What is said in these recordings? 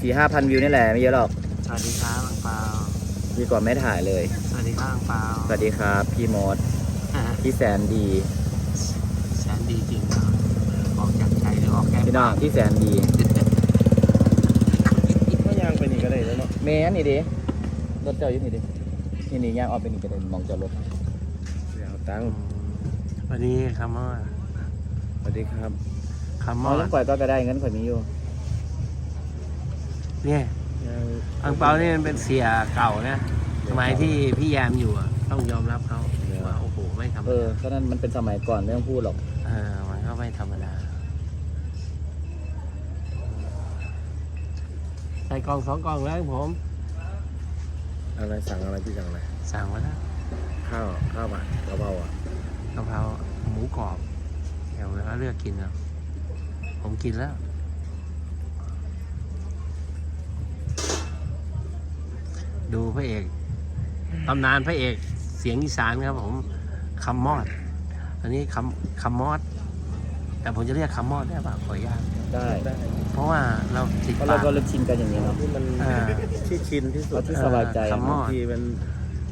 สี่ห้าพันวิวนี่แหละไม่เยอะหรอก สวัสดีครับอังเปาดีกว่าไม่ถ่ายเลย สวัสดีครับอังเปาสวัสดีครับ พี่มดพี่แสนดี แสนดีจริงเนาะออกจากใจหรือออกแก้พี่น้องพี่แสนดีก็ย่างไปนี่ก็ได้แล้วเนาะเมย์นี่ดิรถเจ้าอยู่นี่ดินี่นี่ย่างออกไปนี่ก็ได้มองจอดรถเดี๋ยวตังค์วันนี้คำว่าสวัสดีครับคำมอว่างแล้วก่อยก็ได้เงินข่อยมีอยู่ เนี่ยย่างอังเปานี่มันเป็นเสียเก่านะสมัยที่พี่แยมอยู่อะต้องยอมรับเขาว่าโอ้โหไม่ธรรมเออดาก็นั่นมันเป็นสมัยก่อนไม่ต้องพูดหรอก เออมันก็ไม่ธรรมดาใส่กล่องสองกล่องแล้วผมอะไรสั่งอะไรพี่สั่งอะไรสั่งมาแล้วข้าวข้าวผัดกะเพราอะกะเพราหมูกรอบเดี๋ยวเราเลือกกินนะผมกินแล้ว ดูพระเอกตำนานพระเอกเสียงอีสานครับผมคำมอด อันนี้คำคำมอด แต่ผมจะเรียกคำมอดได้ป่ะขออนุญาตได้ได้เพราะว่าเราติดเพราะปาเรากก็เลิกชินกันอย่างนี้เนาะที่มันอ่า ที่ชินที่สุดเอาที่สบายใจคำมอด บางทีมัน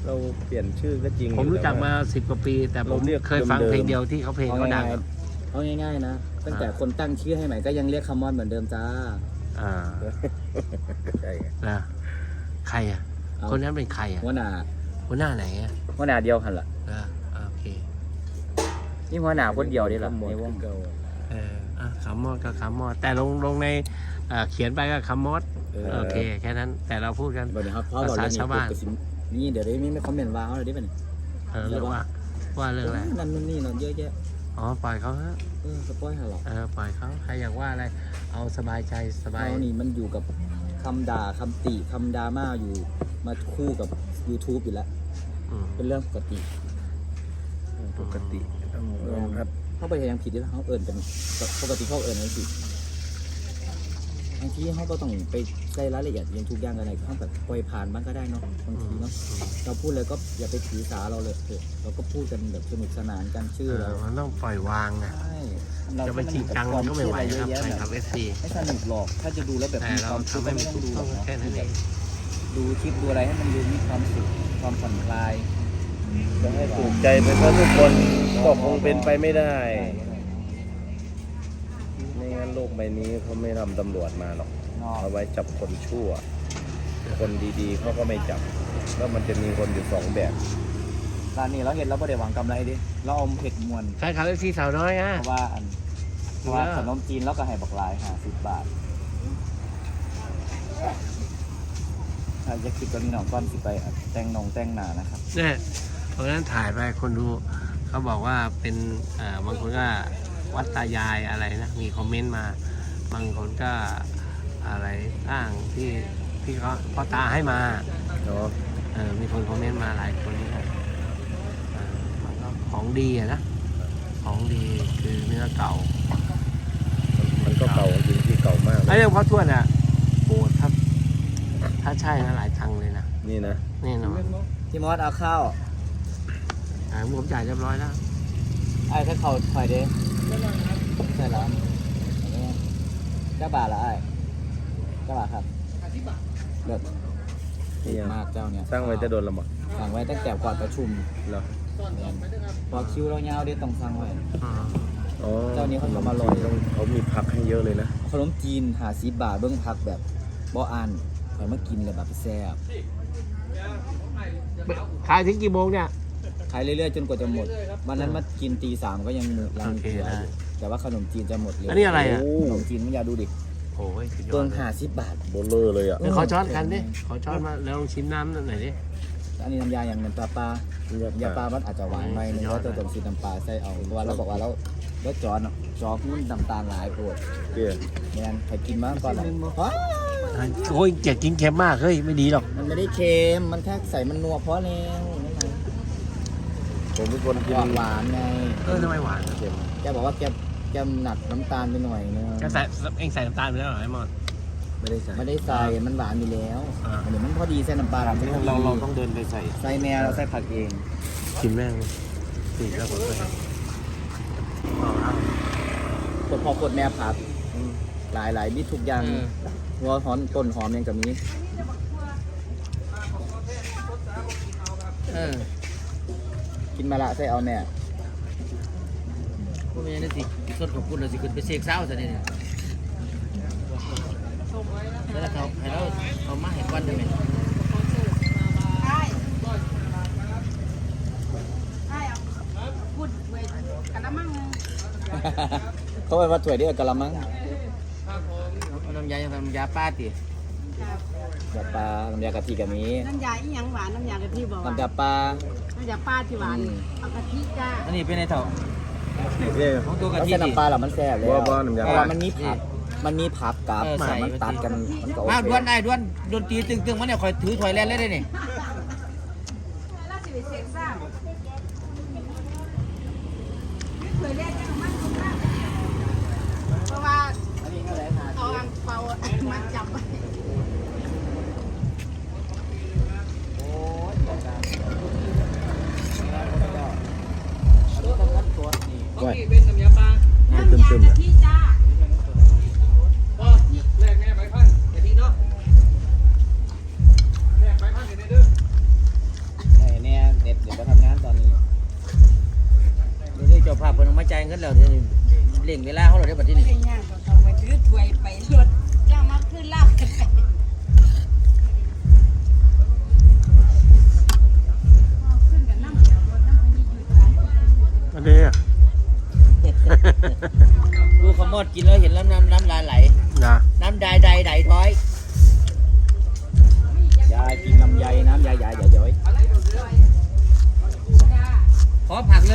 เราเปลี่ยนชื่อก็จริง ผมรู้จักมาแต่ว่สิบกว่าปี แต่ผมเราเรียกเคยฟังเดิมๆเพลงเดียวที่เขาเพลงเอาเขาดัง่างยๆเอาง่ายๆนะ ตั้งแต่คนตั้งชื่อให้ใหม่ก็ยังเรียกคำมอนเหมือนเดิมจ้า อ่าใช่ไงนะใครอะ เอาคนนั้นเป็นใครอะหัวหน้าหัวหน้าไหนอะหัวหน้าเดียวกันล่ะอ่าโอเคนี่หัวหน้าคนเดียวนี่หรอหมดในวงเก่าเอออะคำมอดก็คำมอดแต่ลงลงในอ่าเขียนไปก็คำมอดเออโอเคแค่นั้นแต่เราพูดกันเดี๋ยวเขาเขาบอกเรื่องนี้ภาษาชาวบ้านปุ๊บก็สินี่เดี๋ยวได้ไม่ไม่คอมเมนต์ว่าเขาเลยได้ป่ะเนี่ยเออเรื่องว่าว่าเรื่องอะไรนั่นนู่นนี่นั่นเยอะแยะอ๋อปล่อยเขาฮะเออสปอยหาหรอกเออปล่อยเขาใครอยากว่าอะไร เอาสบายใจสบายเรานี่มันอยู่กับคำด่าคำติคำดราม่าอยู่ มาคู่กับ YouTube อยู่แล้ว อืมเป็นเรื่องปกติปกติต้องลองครับ เขาไปยังผิดที่เขาเอิญกันปกติเขาเอิญกันสิบางทีเขาก็ต้องไปใส่รายละเอียดอยังทุกอย่างอะไรเขาแบบปล่อยผ่านบ้างก็ได้เนาะบางทีเนาะเราพูดเลยก็อย่าไปถือสาเราเลยเถอะเราก็พูดกันแบบสนุกสนานกันชื่อเอเราอมันต้องปล่อยวางนะใช่เราจะไปจริงจังมันก็ไม่ไหวนะครับแฟนคลับเอฟซี ไม่สนุกหรอก ถ้าจะดูแล้วแบบแต่มีเราความสุขทำให้ก็มันไม่ต้อถูงกดูหรต้อองกเนาะแค่นั้นเอง ดูคลิปดูอะไรให้มันดูมีความสุขความผ่อนคลายจะให้ถูกใจไปเพราะทุกคนก็คงเป็นไปไม่ได้ไม่งั้นโลกใบนี้เขาไม่ทำตำรวจมาหรอกเนาะเอาไว้จับคนชั่ว คนดีๆเขาก็ไม่จับ แล้วมันจะมีคนอยู่สองแบบร้านนี้เราเห็นเราไม่ได้หวังกำไรดิเราเอาเผ็ดมวนแฟนคลับเอฟซีสาวน้อยอะเพราะว่าอันเพราะว่าขนมจีนแล้วก็ให้บักลายห้าสิบบาท ถ้าจะคิดกับพี่น้องก้อนสิไปอัดแต่งนงแต่งหนานะครับเนี่ยเพราะฉะนั้นถ่ายไปคนดูเขาบอกว่าเป็นเอ่อบางคนก็วัดตายายอะไรนะมีคอมเมนต์มา บางคนก็อะไรอ้างที่ที่เขาพ่อตาให้มาเนาะเออมีคนคอมเมนต์มาหลายคนนี่ครับเออมันก็ของดีอะนะของดีคือเนื้อเก่า มันก็เก่าจริงที่เก่ามากเลไอ้ยเรื่องพ่อทวดอะโอ้ถ้า ถ้าใช่นะหลายทางเลยนะนี่นะแน่นอนพี่มอสเอาข้าวอ่าผมจ่ายเรียบร้อยแล้วไอ้ถ้าเขาถอยเด้ใช่แล้วเจ้าบาทละไอ้เจ้าบาทครับเลิศนี่ยังมากเจ้าเนี่ยตั้งไว้จะโดนละหมดสั่งไว้ตั้งแต่ก่อนประชุมเหรอเนี่ยพอคิวเรายาวเด้ต้องสั่งไว้อ่าอ๋อเจ้านี้เขาทำอร่อยต้องเขามีพักให้เยอะเลยนะขนมจีนหาซีบาทเบิ้งพักแบบบ่อ่าน คอยมากินเลยแบบแซ่บขายถึงกี่โมงเนี่ย ขายเรื่อยๆจนกว่าจะหมด วันนั้นมากินตีสามก็ยังมือรังโอเคเหลือได้อยู่แต่ว่าขนมจีนจะหมดเร็วอันนี้อะไรอะโอ้ขนมจีนไม่อยากดูดิโอ้ยสุดยอเบิ้ดงเลยหาซีบาท โบเลอร์เลยอะ เดี๋ยวขอช้อนคันดิขอช้อนมาแล้วลองชิมน้ำหน่อยดิ อันนี้น้ำยาอย่างเงินปลาปลายาปลามันอาจจะหวานหน่อยนึงสุดยอแล้ดวตัวตรงสีน้ำปลาใส่เอาเพราะว่าเราบอกว่าเราแล้วจอนจอพุ่นน้ำตาลหลายปวดเปรี้ยว แมนใครกินมาก่อนละว้า โอ้ยเจ็ดกินเค็มมากเฮ้ยไม่ดีหรอก มันไม่ได้เค็ม มันแค่ใส่มันนัวเพราะแล้วนั่นไงผมเป็นคนกินหวานหวานไงเออทำไมหวานเค็มแกบอกว่าแกแกหนักน้ำตาลไปหน่อยนึงก็ใส่เองใส่น้ำตาลไปแล้วเหรอไอ้หมดไม่ได้ใส่ไม่ได้ใส่มันหวานอยู่แล้วอ่าเดี๋ยวมันพอดีใส่น้ำปลามันพอดีเราเราต้องเดินไปใส่ใส่แม่เราใส่ผักเองกินแม่งสิแล้วผมเลยเอาเอากดพอกดแม่ผักหลายหลายๆมิตรทุกอย่างเออ หัวหอมต้นหอมยังกับนี้เออกินมาละใส่เอาแม่พวกนี้นี่สิสดของคุณเราสิขึ้นไปเสกเศร้าซะเนี่ยแล้วเขาให้เราเอามาให้วันได้ไหมเขาไปว่าถ้วยเดียวกะละมัง เอาน้ำยาน้ำยาป้าติน้ำปลาน้ำยากะทิกับนี้น้ำยาอีหยังหวานน้ำยากะทิบอกว่าน้ำยาปลา น้ำยาป้าที่หวานอืม เอากะทิจ้าอันนี้เป็นไงเถ่าเนี่ยของตัวกะแล้วทิใส่ดิน้ำปลาหรอมันแซ่บเลยบ่บ่น้ำยาเพราะว่ามันมีผักมันมีผักกับเออใส่ มันตัดกันมันก็โอมาเคด้วนได้ด้วนดนตรีตึงๆมันเนี่ยคอยถือถอยแลนเลยเด้นี่เพราะว่า เอาอังเปามาจับไว้ก้อยน้ำยากะ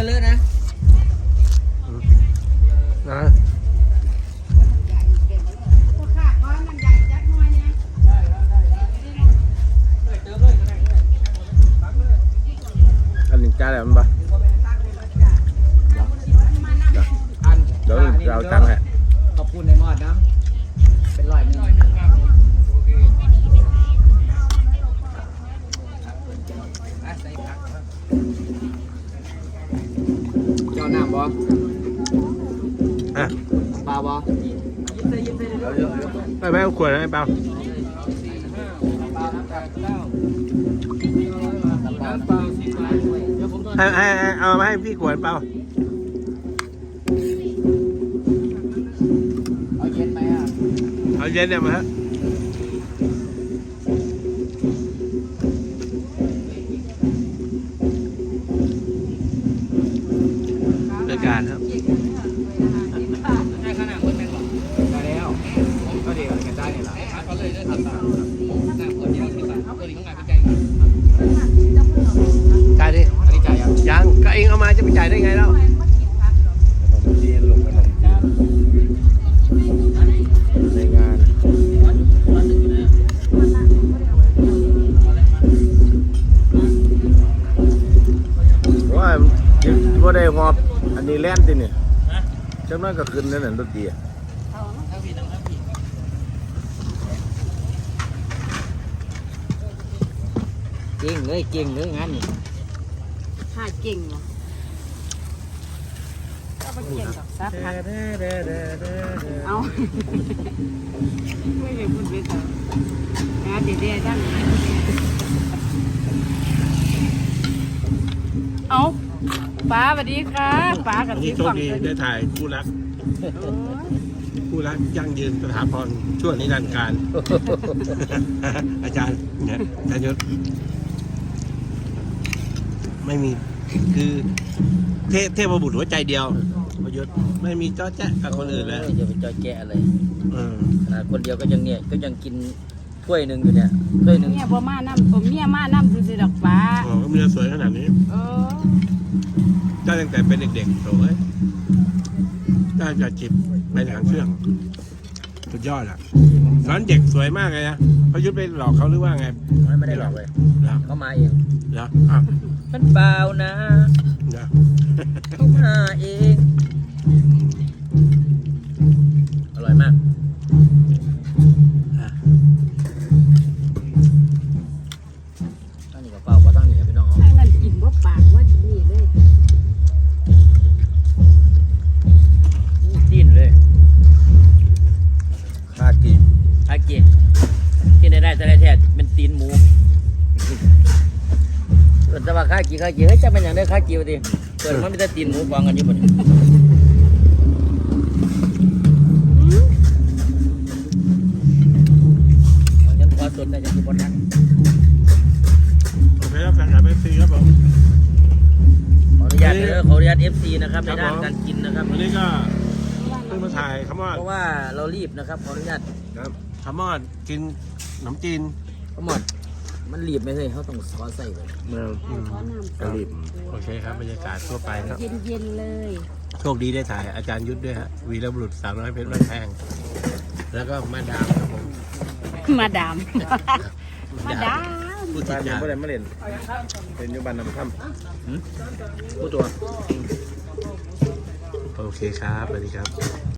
อผักเลอะๆนะนะพวกข้าก้อนน้ำใหญ่จักหน่อยเนี่ยอันนี้จ้าแล้วมันปะอันเดี๋ยวเราตังค์ให้ขอบคุณในมอดน้ำเป็นร้อยหนึ่ง ไปไปเอาขวดให้เปล่าให้ให้ให้เอามาให้พี่ขวดเปล่าเอาเย็นไหมอะเอาเย็นเนี่ยมาฮะ แล่นติเนี่ยจังนั้นก็ขึ้นนั่นน่ะดนตรีอะเก่งเลยเก่งเลยงานนี่ข้าเก่งเหรอก็ไปเก่งกับซับค่ะเอาไม่ได้พูดไปเถอะนะเดี๋ยวเดี๋ยวตั้งเอา ป้าสวัสดีค่ะป้ากับอันที่นี้โชคฝั่งดีเธอได้ถ่ายคู่รักโอ้ยคู่รักยั่งยืนสถาพรชั่วนิรันดร์การ อาจารย์เนี่ยอาจารย์ยศไม่มีคือเทเทพบุตรหัวใจเดียวประยุทธ์ไม่มีจ้อแจ๊ะกับคนอื่นแล้วจะไปจอยแกะเลยเออขนาดคนเดียวก็ยังเนี่ยก็ยังกินถ้วยหนึ่งอยู่เนี่ยถ้วยหนึ่งเมียบ่มาน้ำผมเมียมาน้ำซื้อๆดอกป้าโอ้เมียสวยขนาดนี้ เออ เจ้าตั้งแต่เป็นเด็กๆโถ่เอ้ยเจ้าจะจิบไปหางเครื่องสุดยอดอะสอนเด็กสวยมากเลยนะประยุทธ์ไปหลอกเขาหรือว่าไงไม่ได้หลอกเลยเหรอเขามาเองเหรออ้าวมันเปล่านะเหรอเขามาเอง ตีนหมูเกิดแต่ว่าข้ากี่ข้ากี่เฮ้ยจะเป็นอย่างได้ข้ากี่วะทีเกิดมันมีแต่ตีนหมูกองกันอยู่บนฉันขอสดนะจะคือบนนั้นโอเคครับแฟนคลับเอฟซีครับผมขออนุญาตเด้อขออนุญาต FC นะครับในด้านการกินนะครับวันนี้ก็เพิ่งมาถ่ายคำว่าเพราะว่าเรารีบนะครับขออนุญาตคำว่ากินขนมจีน ทั้งหมดมันรีบไหมเฮ้ยเขาต้องซอสใส่ก่อนอืมกะหรี่โอเคครับบรรยากาศทั่วไปครับ เย็นเย็นๆเลย โชคดีได้ถ่ายอาจารย์ยุทธด้วยฮะวีรบุรุษสาวน้อยเพชรบ้านแพงแล้วก็มาดามครับผมมาดาม มาดาม ผู้บ้าที่นยังจะไม่ได้มาเล่นเป็นอยู่บ้านนำค่ำผู้ตัว โอเคครับสวัสดีครับ